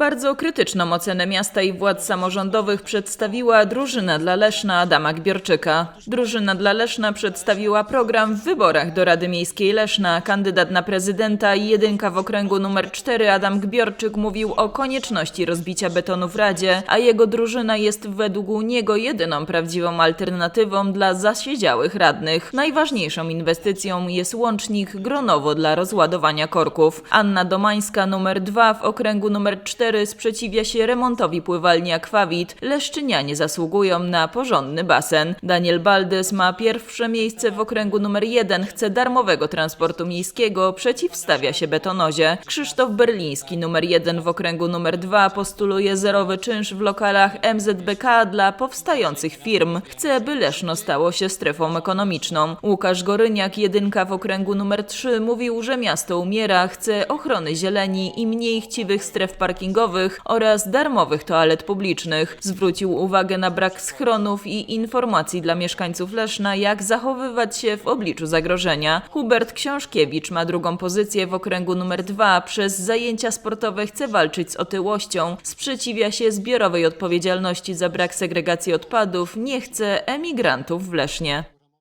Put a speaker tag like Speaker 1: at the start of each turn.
Speaker 1: Bardzo krytyczną ocenę miasta i władz samorządowych przedstawiła drużyna dla Leszna Adama Gbiorczyka. Drużyna dla Leszna przedstawiła program w wyborach do Rady Miejskiej Leszna. Kandydat na prezydenta i jedynka w okręgu numer 4 Adam Gbiorczyk mówił o konieczności rozbicia betonu w Radzie, a jego drużyna jest według niego jedyną prawdziwą alternatywą dla zasiedziałych radnych. Najważniejszą inwestycją jest łącznik Gronowo dla rozładowania korków. Anna Domańska numer 2 w okręgu numer 4 sprzeciwia się remontowi pływalni Akwawit. Leszczynianie zasługują na porządny basen. Daniel Baldes ma pierwsze miejsce w okręgu numer 1, chce darmowego transportu miejskiego, przeciwstawia się betonozie. Krzysztof Berliński numer 1 w okręgu numer 2 postuluje zerowy czynsz w lokalach MZBK dla powstających firm. Chce, by Leszno stało się strefą ekonomiczną. Łukasz Goryniak, jedynka w okręgu numer 3, mówił, że miasto umiera, chce ochrony zieleni i mniej chciwych stref parkingowych oraz darmowych toalet publicznych. Zwrócił uwagę na brak schronów i informacji dla mieszkańców Leszna, jak zachowywać się w obliczu zagrożenia. Hubert Książkiewicz ma drugą pozycję w okręgu numer 2. Przez zajęcia sportowe chce walczyć z otyłością, sprzeciwia się zbiorowej odpowiedzialności za brak segregacji odpadów, nie chce emigrantów w Lesznie.